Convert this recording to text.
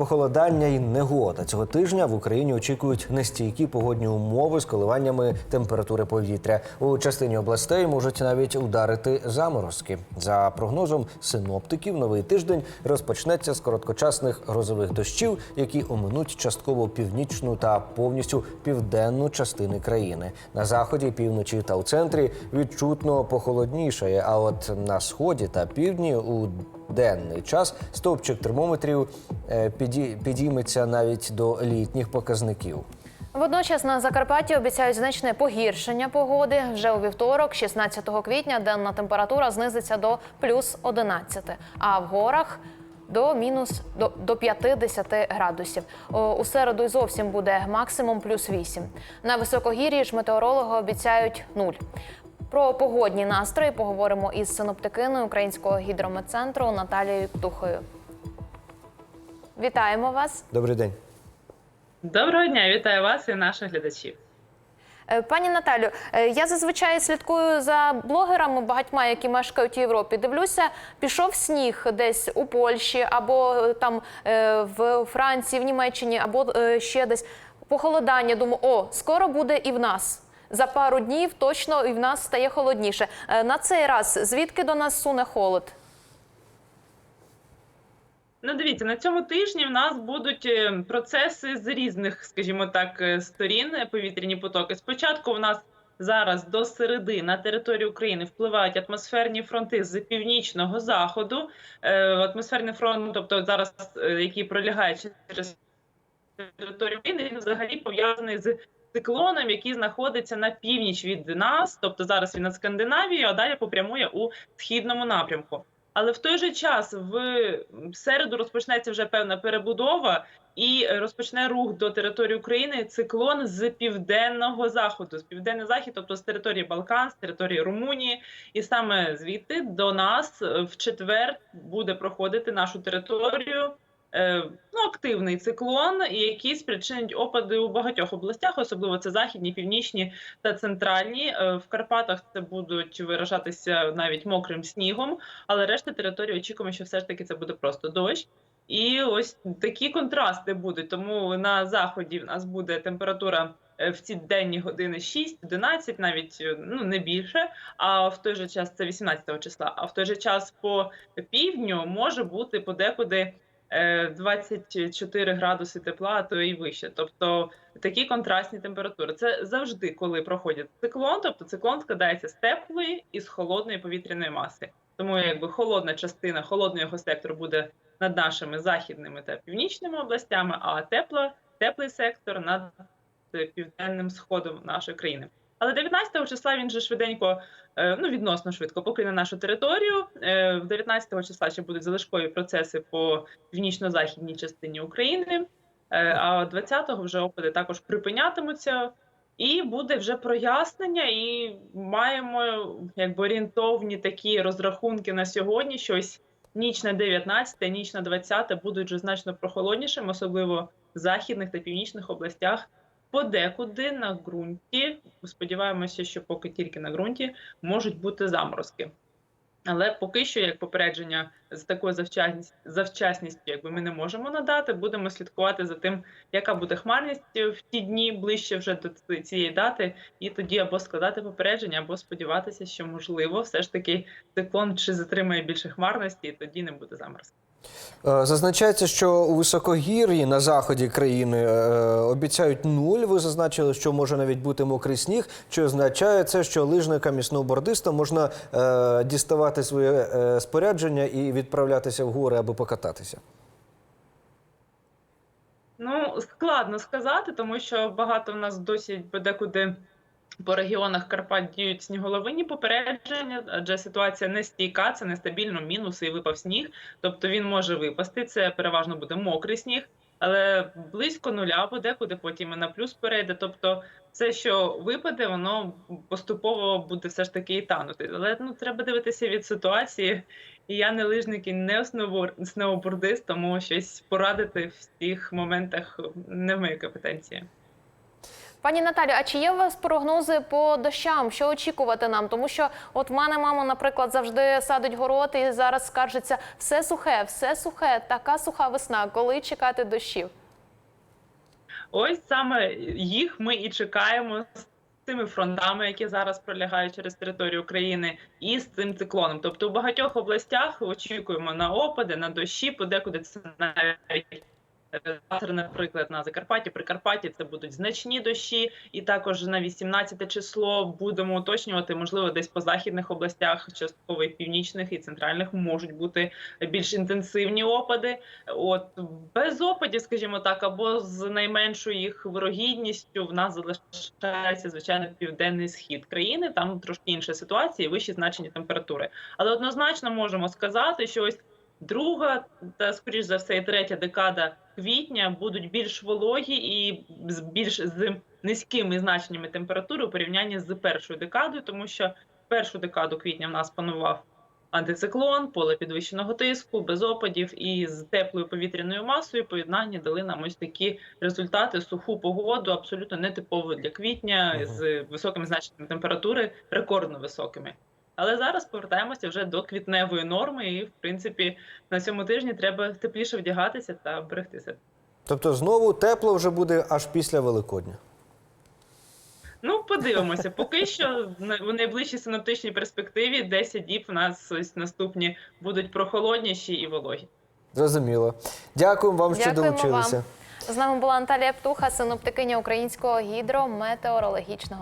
Похолодання і негода цього тижня в Україні очікують нестійкі погодні умови з коливаннями температури повітря. У частині областей можуть навіть ударити заморозки. За прогнозом синоптиків, новий тиждень розпочнеться з короткочасних грозових дощів, які оминуть частково північну та повністю південну частини країни. На заході, півночі та у центрі відчутно похолоднішає. А от на сході та півдні у денний час стовпчик термометрів е, підійметься навіть до літніх показників. Водночас на Закарпатті обіцяють значне погіршення погоди. Вже у вівторок, 16 квітня, денна температура знизиться до плюс 11, а в горах до мінус до, до 50 градусів. О, У середу й зовсім буде максимум плюс 8. На високогір'ї ж метеорологи обіцяють нуль. Про погодні настрої поговоримо із синоптикиною Українського гідрометцентру Наталією Птухою. Вітаємо вас. Добрий день. Доброго дня, вітаю вас і наших глядачів. Е, Пані Наталю, е, я зазвичай слідкую за блогерами багатьма, які мешкають в Європі. Дивлюся, пішов сніг десь у Польщі або е, там в Франції, в Німеччині, або ще десь похолодання. Думаю, о, скоро буде і в нас. За пару днів точно і в нас стає холодніше. Е, На цей раз звідки до нас суне холод? Ну, дивіться, на цьому тижні в нас будуть е, процеси з різних, скажімо так, е, сторін повітряні потоки. Спочатку в нас зараз до середи на територію України впливають атмосферні фронти з північного заходу. Атмосферний фронт, тобто зараз який пролягає через територію України, він взагалі пов'язаний з циклоном, який знаходиться на північ від нас, тобто зараз він над Скандинавією, а далі попрямує у східному напрямку. Але в той же час в середу розпочнеться вже певна перебудова і розпочне рух до території України циклон з південного заходу, з південний захід, тобто з території Балкан, з території Румунії, і саме звідти до нас в четвер буде проходити нашу територію. Е, Ну, активний циклон, який спричинить опади у багатьох областях, особливо це західні, північні та центральні. Е, В Карпатах це будуть виражатися навіть мокрим снігом, але решта території очікуємо, що все ж таки це буде просто дощ. І ось такі контрасти будуть. Тому на заході в нас буде температура е, в ці денні години 6-11, навіть ну не більше. А в той же час це 18 числа. А в той же час по півдню може бути подекуди 24 градуси тепла, а то і вище. Тобто такі контрастні температури. Це завжди, коли проходить циклон. Тобто циклон складається з теплої і з холодної повітряної маси. Тому якби холодна частина холодного його сектору буде над нашими західними та північними областями, а тепла, теплий сектор над південним сходом нашої країни. Але 19 числа він же швиденько, е, ну відносно швидко, покине нашу територію. Е, В 19 числа ще будуть залишкові процеси по північно-західній частині України. Е, А 20-го вже опади також припинятимуться, і буде вже прояснення. І маємо якби орієнтовні такі розрахунки на сьогодні. що ось ніч на 19, ніч на 20 будуть вже значно прохолоднішими, особливо в західних та північних областях. Подекуди на ґрунті, сподіваємося, що поки тільки на ґрунті можуть бути заморозки. Але поки що, як попередження з такою завчасністю, якби ми не можемо надати, будемо слідкувати за тим, яка буде хмарність в ті дні ближче вже до цієї дати, і тоді або складати попередження, або сподіватися, що можливо, все ж таки циклон чи затримає більше хмарності, і тоді не буде заморозки. Е, Зазначається, що у високогір'ї на заході країни е, обіцяють нуль. Ви зазначили, що може навіть бути мокрий сніг. Чи означає це, що лижникам і сноубордистам можна е, діставати своє спорядження і відправлятися в гори, аби покататися? Ну, складно сказати, тому що багато в нас досі подекуди по регіонах Карпат діють сніголовинні попередження, адже ситуація не стійка, це нестабільно, мінуси і випав сніг. Тобто він може випасти. Це переважно буде мокрий сніг, але близько нуля подекуди потім і на плюс перейде. Тобто, все, що випаде, воно поступово буде все ж таки і танути. Але ну треба дивитися від ситуації. І я не лижник і не сноубор- сноубордист, тому щось порадити в цих моментах не в моїй компетенції. Пані Наталю, а чи є у вас прогнози по дощам? Що очікувати нам? Тому що от в мене мама, наприклад, завжди садить город і зараз скаржиться все сухе, все сухе, така суха весна. Коли чекати дощів? Ось саме їх ми і чекаємо з цими фронтами, які зараз пролягають через територію України, і з цим циклоном. Тобто у багатьох областях очікуємо на опади, на дощі, подекуди це навіть. Е, Завтра, наприклад, на Закарпатті, Прикарпатті це будуть значні дощі, і також на 18 число будемо уточнювати, можливо, десь по західних областях, частково і північних і центральних можуть бути більш інтенсивні опади. От без опадів, скажімо так, або з найменшою їх вирогідністю в нас залишається звичайно південний схід країни. Там трошки інша ситуація, вищі значення температури. Але однозначно можемо сказати, що ось друга та скоріш за все і третя декада квітня будуть більш вологі і з більш з низькими значеннями температури у порівнянні з першою декадою, тому що першу декаду квітня в нас панував антициклон, поле підвищеного тиску, без опадів і з теплою повітряною масою поєднання дали нам ось такі результати, суху погоду, абсолютно нетипову для квітня, з високими значеннями температури, рекордно високими. Але зараз повертаємося вже до квітневої норми, і в принципі на цьому тижні треба тепліше вдягатися та берегтися. Тобто знову тепло вже буде аж після Великодня. Ну, подивимося. Поки що в найближчій синоптичній перспективі 10 діб у нас ось наступні будуть прохолодніші і вологі. Зрозуміло. Дякуємо вам, що Дякуємо долучилися. вам. З нами була Наталія Птуха, синоптикиня Українського гідрометеорологічного